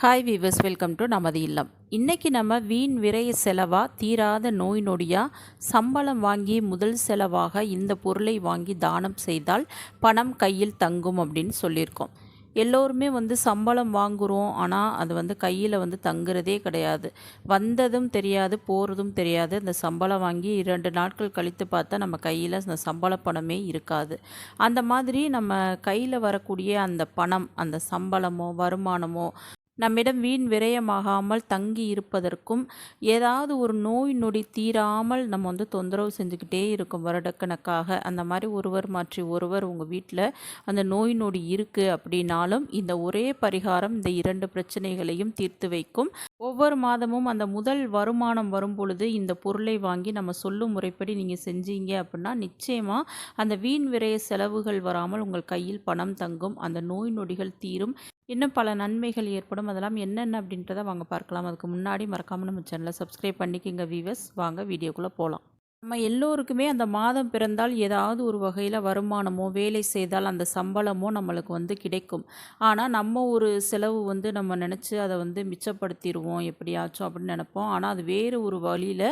Hi viewers welcome to நமது இல்லம். இன்றைக்கி நம்ம வீண் விரைய செலவாக தீராத நோய் நொடியாக சம்பளம் வாங்கி முதல் செலவாக இந்த பொருளை வாங்கி தானம் செய்தால் பணம் கையில் தங்கும் அப்படின்னு சொல்லியிருக்கோம். எல்லோருமே வந்து சம்பளம் வாங்குகிறோம் ஆனால் அது வந்து கையில் வந்து தங்குறதே கிடையாது. வந்ததும் தெரியாது போகிறதும் தெரியாது. அந்த சம்பளம் வாங்கி இரண்டு நாட்கள் கழித்து பார்த்தா நம்ம கையில் அந்த சம்பள பணமே இருக்காது. அந்த மாதிரி நம்ம கையில் வரக்கூடிய அந்த பணம் அந்த சம்பளமோ வருமானமோ நம்மிடம் வீண் விரயமாகாமல் தங்கி இருப்பதற்கும் ஏதாவது ஒரு நோய் நொடி தீராமல் நம்ம வந்து தொந்தரவு செஞ்சுக்கிட்டே இருக்கும் வருடக்கணக்காக. அந்த மாதிரி ஒருவர் மாற்றி ஒருவர் உங்கள் வீட்டில் அந்த நோய் நொடி இருக்குது அப்படின்னாலும் இந்த ஒரே பரிகாரம் இந்த இரண்டு பிரச்சனைகளையும் தீர்த்து வைக்கும். ஒவ்வொரு மாதமும் அந்த முதல் வருமானம் வரும் பொழுது இந்த பொருளை வாங்கி நம்ம சொல்லும் முறைப்படி நீங்கள் செஞ்சீங்க அப்படின்னா நிச்சயமாக அந்த வீண் விரய செலவுகள் வராமல் உங்கள் கையில் பணம் தங்கும். அந்த நோய் நொடிகள் தீரும். இன்னும் பல நன்மைகள் ஏற்படும். அதெல்லாம் என்னென்ன அப்படின்றத வாங்க பார்க்கலாம். அதுக்கு முன்னாடி மறக்காமல் நம்ம சேனலை சப்ஸ்கிரைப் பண்ணிக்கிங்க வீவர்ஸ் வாங்க வீடியோக்குள்ளே போகலாம் நம்ம எல்லோருக்குமே அந்த மாதம் பிறந்தால் ஏதாவது ஒரு வகையில் வருமானமோ வேலை செய்தால் அந்த சம்பளமோ நம்மளுக்கு வந்து கிடைக்கும். ஆனால் நம்ம ஒரு செலவு வந்து நம்ம நினச்சி அதை வந்து மிச்சப்படுத்திடுவோம் எப்படியாச்சும் அப்படின்னு நினப்போம். ஆனால் அது வேறு ஒரு வழியில்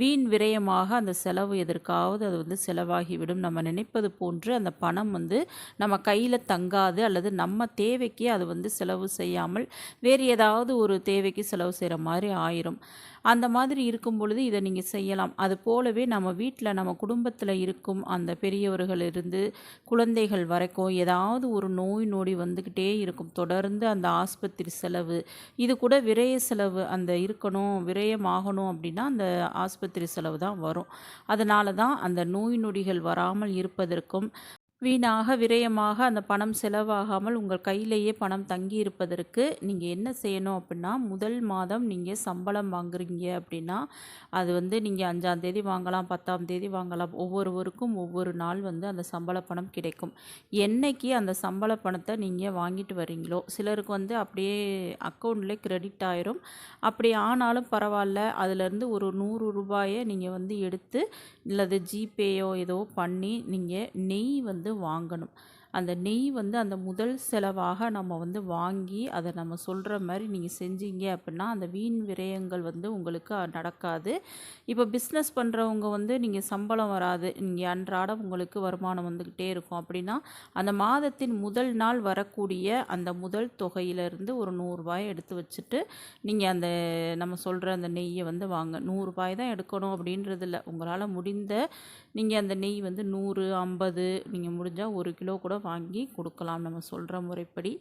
வீண் விரயமாக அந்த செலவு எதற்காவது அது வந்து செலவாகிவிடும். நம்ம நினைப்பது போன்று அந்த பணம் வந்து நம்ம கையில் தங்காது அல்லது நம்ம தேவைக்கு அது வந்து செலவு செய்யாமல் வேறு ஏதாவது ஒரு தேவைக்கு செலவு செய்கிற மாதிரி ஆயிரும். அந்த மாதிரி இருக்கும் பொழுது இதை நீங்கள் செய்யலாம். அது போலவே நம்ம வீட்டில் நம்ம குடும்பத்தில் இருக்கும் அந்த பெரியவர்கள் இருந்து குழந்தைகள் வரைக்கும் ஏதாவது ஒரு நோய் நொடி வந்துக்கிட்டே இருக்கும். தொடர்ந்து அந்த ஆஸ்பத்திரி செலவு இது கூட விரய செலவு அந்த இருக்கணும் விரயமாகணும் அப்படின்னா அந்த ஆஸ்பத்திரி செலவு தான் வரும். அதனால தான் அந்த நோய் நொடிகள் வராமல் இருப்பதற்கும் வீணாக விரயமாக அந்த பணம் செலவாகாமல் உங்கள் கையிலேயே பணம் தங்கி இருப்பதற்கு நீங்கள் என்ன செய்யணும் அப்படின்னா முதல் மாதம் நீங்கள் சம்பளம் வாங்குறீங்க அப்படின்னா அது வந்து நீங்கள் அஞ்சாம் தேதி வாங்கலாம் பத்தாம் தேதி வாங்கலாம். ஒவ்வொருவருக்கும் ஒவ்வொரு நாள் வந்து அந்த சம்பள பணம் கிடைக்கும். என்னைக்கு அந்த சம்பள பணத்தை நீங்கள் வாங்கிட்டு வரீங்களோ சிலருக்கு வந்து அப்படியே அக்கௌண்ட்லேயே கிரெடிட் ஆயிரும். அப்படி ஆனாலும் பரவாயில்ல அதுலேருந்து ஒரு நூறு ரூபாயை நீங்கள் வந்து எடுத்து இல்லது ஜிபேயோ ஏதோ பண்ணி நீங்கள் நெய் வந்து வாங்கணும். அந்த நெய் வந்து அந்த முதல் செலவாக நம்ம வந்து வாங்கி அதை நம்ம சொல்கிற மாதிரி நீங்கள் செஞ்சீங்க அப்படின்னா அந்த வீண் விரயங்கள் வந்து உங்களுக்கு நடக்காது. இப்போ பிஸ்னஸ் பண்ணுறவங்க வந்து நீங்கள் சம்பளம் வராது. நீங்கள் அன்றாடம் உங்களுக்கு வருமானம் வந்துக்கிட்டே இருக்கும். அப்படின்னா அந்த மாதத்தின் முதல் நாள் வரக்கூடிய அந்த முதல் தொகையிலிருந்து ஒரு நூறுரூவாயை எடுத்து வச்சுட்டு நீங்கள் அந்த நம்ம சொல்கிற அந்த நெய்யை வந்து வாங்க. நூறுரூபாய் தான் எடுக்கணும் அப்படின்றது இல்லை. உங்களால் முடிந்த நீங்கள் அந்த நெய் வந்து நூறு ஐம்பது நீங்கள் முடிஞ்சால் ஒரு கிலோ கூட வாங்கி கொடுக்கலாம் நம்ம சொல்கிற முறைப்படி.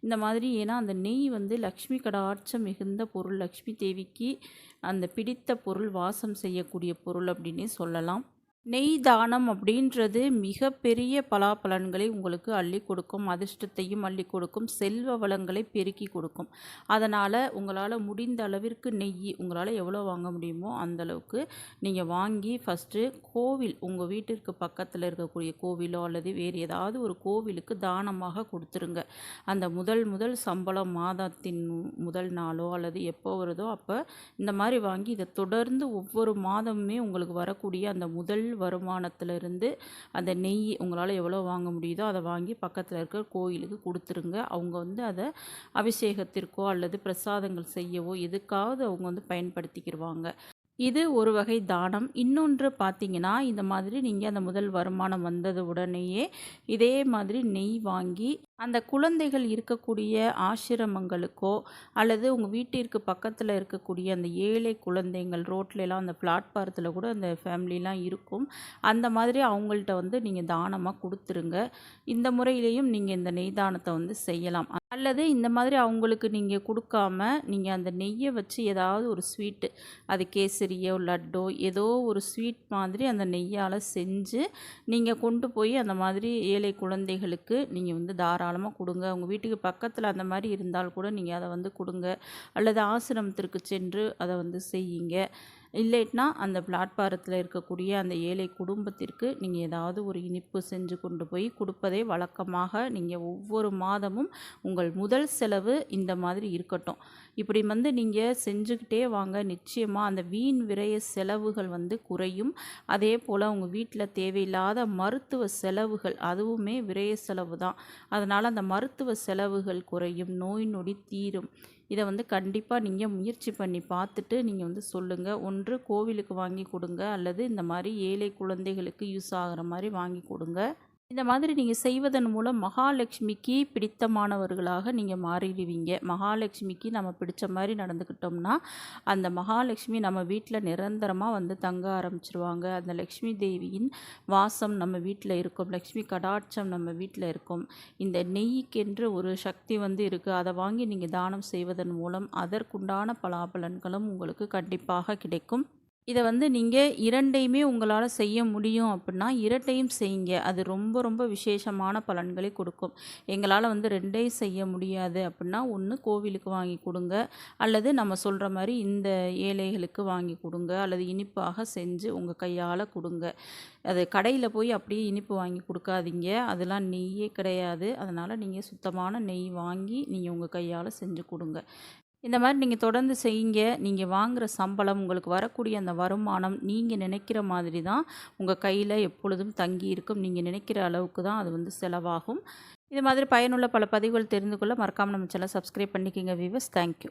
இந்த மாதிரி ஏன்னா அந்த நெய் வந்து லக்ஷ்மி கடாட்சம் மிகுந்த பொருள். லக்ஷ்மி தேவிக்கு அந்த பிடித்த பொருள் வாசம் செய்யக்கூடிய பொருள் அப்படின்னே சொல்லலாம். நெய் தானம் அப்படின்றது மிகப்பெரிய பலாபலன்களை உங்களுக்கு அள்ளி கொடுக்கும் அதிர்ஷ்டத்தையும் அள்ளி கொடுக்கும் செல்வ வளங்களை பெருக்கி கொடுக்கும். அதனால் உங்களால் முடிந்த அளவிற்கு நெய் உங்களால் எவ்வளோ வாங்க முடியுமோ அந்தளவுக்கு நீங்கள் வாங்கி ஃபஸ்ட்டு கோவில் உங்கள் வீட்டிற்கு பக்கத்தில் இருக்கக்கூடிய கோவிலோ அல்லது வேறு ஏதாவது ஒரு கோவிலுக்கு தானமாக கொடுத்துருங்க. அந்த முதல் முதல் சம்பளம் மாதத்தின் முதல் நாளோ அல்லது எப்போ வருதோ அப்போ இந்த மாதிரி வாங்கி இதை தொடர்ந்து ஒவ்வொரு மாதமுமே உங்களுக்கு வரக்கூடிய அந்த முதல் வருமானத்திலிருந்து அந்த நெய் உங்களால் எவ்வளோ வாங்க முடியுதோ அதை வாங்கி பக்கத்தில் இருக்கிற கோயிலுக்கு கொடுத்துருங்க. அவங்க வந்து அதை அபிஷேகத்திற்கோ அல்லது பிரசாதங்கள் செய்யவோ எதுக்காவது அவங்க வந்து பயன்படுத்திக்கிடுவாங்க இது ஒரு வகை தானம். இன்னொன்று பார்த்தீங்கன்னா இந்த மாதிரி நீங்கள் அந்த முதல் வருமானம் வந்தது உடனேயே இதே மாதிரி நெய் வாங்கி அந்த குழந்தைகள் இருக்கக்கூடிய ஆசிரமங்களுக்கோ அல்லது உங்கள் வீட்டிற்கு பக்கத்தில் இருக்கக்கூடிய அந்த ஏழை குழந்தைங்கள் ரோட்லலாம் அந்த பிளாட்பாரத்தில் கூட அந்த ஃபேமிலிலாம் இருக்கும். அந்த மாதிரி அவங்கள்ட்ட வந்து நீங்கள் தானமாக கொடுத்துருங்க. இந்த முறையிலையும் நீங்கள் இந்த நெய் தானத்தை வந்து செய்யலாம். அல்லது இந்த மாதிரி அவங்களுக்கு நீங்கள் கொடுக்காம நீங்கள் அந்த நெய்யை வச்சு ஏதாவது ஒரு ஸ்வீட்டு அது கேசரியோ லட்டோ ஏதோ ஒரு ஸ்வீட் மாதிரி அந்த நெய்யால் செஞ்சு நீங்கள் கொண்டு போய் அந்த மாதிரி ஏழை குழந்தைகளுக்கு நீங்கள் வந்து தாராளமாக கொடுங்க. உங்கள் வீட்டுக்கு பக்கத்தில் அந்த மாதிரி இருந்தால் கூட நீங்கள் அதை வந்து கொடுங்க. அல்லது ஆசிரமத்திற்கு சென்று அதை வந்து செய்யுங்க. இல்லைட்னா அந்த பிளாட்பாரத்தில் இருக்கக்கூடிய அந்த ஏழை குடும்பத்திற்கு நீங்கள் ஏதாவது ஒரு இனிப்பு செஞ்சு கொண்டு போய் கொடுப்பதே வழக்கமாக நீங்கள் ஒவ்வொரு மாதமும் உங்கள் முதல் செலவு இந்த மாதிரி இருக்கட்டும். இப்படி வந்து நீங்கள் செஞ்சுக்கிட்டே வாங்க. நிச்சயமாக அந்த வீண் விரைய செலவுகள் வந்து குறையும். அதே போல் உங்கள் வீட்டில் தேவையில்லாத மருத்துவ செலவுகள் அதுவுமே விரய செலவு தான் அதனால் அந்த மருத்துவ செலவுகள் குறையும். நோய் நொடி தீரும். இதை வந்து கண்டிப்பாக நீங்கள் முயற்சி பண்ணி பார்த்துட்டு நீங்கள் வந்து சொல்லுங்கள் ஒன்று கோவிலுக்கு வாங்கி கொடுங்க. அல்லது இந்த மாதிரி ஏழை குழந்தைகளுக்கு யூஸ் ஆகிற மாதிரி வாங்கி கொடுங்க. இந்த மாதிரி நீங்கள் செய்வதன் மூலம் மகாலட்சுமிக்கு பிடித்தமானவர்களாக நீங்கள் மாறிடுவீங்க. மகாலட்சுமிக்கு நம்ம பிடிச்ச மாதிரி நடந்துக்கிட்டோம்னா அந்த மகாலட்சுமி நம்ம வீட்டில் நிரந்தரமாக வந்து தங்க ஆரம்பிச்சிருவாங்க. அந்த லக்ஷ்மி தேவியின் வாசம் நம்ம வீட்டில் இருக்கும். லக்ஷ்மி கடாட்சம் நம்ம வீட்டில் இருக்கும். இந்த நெய்க்கென்று ஒரு சக்தி வந்து இருக்குது அதை வாங்கி நீங்கள் தானம் செய்வதன் மூலம் அதற்குண்டான பலாபலன்களும் உங்களுக்கு கண்டிப்பாக கிடைக்கும். இதை வந்து நீங்கள் இரண்டையுமே உங்களால் செய்ய முடியும் அப்படின்னா இரட்டையும் செய்யுங்க. அது ரொம்ப ரொம்ப விசேஷமான பலன்களை கொடுக்கும். எங்களால் வந்து ரெண்டையும் செய்ய முடியாது அப்படின்னா ஒன்று கோவிலுக்கு வாங்கி கொடுங்க. அல்லது நம்ம சொல்கிற மாதிரி இந்த ஏழைகளுக்கு வாங்கி கொடுங்க. அல்லது இனிப்பாக செஞ்சு உங்கள் கையால் கொடுங்க. அது கடையில் போய் அப்படியே இனிப்பு வாங்கி கொடுக்காதீங்க. அதெல்லாம் நெய்யே கிடையாது. அதனால் நீங்கள் சுத்தமான நெய் வாங்கி நீங்கள் உங்கள் கையால் செஞ்சு கொடுங்க. இந்த மாதிரி நீங்கள் தொடர்ந்து செய்யுங்க. நீங்கள் வாங்குகிற சம்பளம் உங்களுக்கு வரக்கூடிய அந்த வருமானம் நீங்கள் நினைக்கிற மாதிரி தான் உங்கள் கையில் எப்பொழுதும் தங்கி இருக்கும். நீங்கள் நினைக்கிற அளவுக்கு தான் அது வந்து செலவாகும். இது மாதிரி பயனுள்ள பல பதிவுகள் தெரிந்து கொள்ள மறக்காமல் நம்ம சேனல் சப்ஸ்கிரைப் பண்ணிக்கோங்க விவஸ் தேங்க்யூ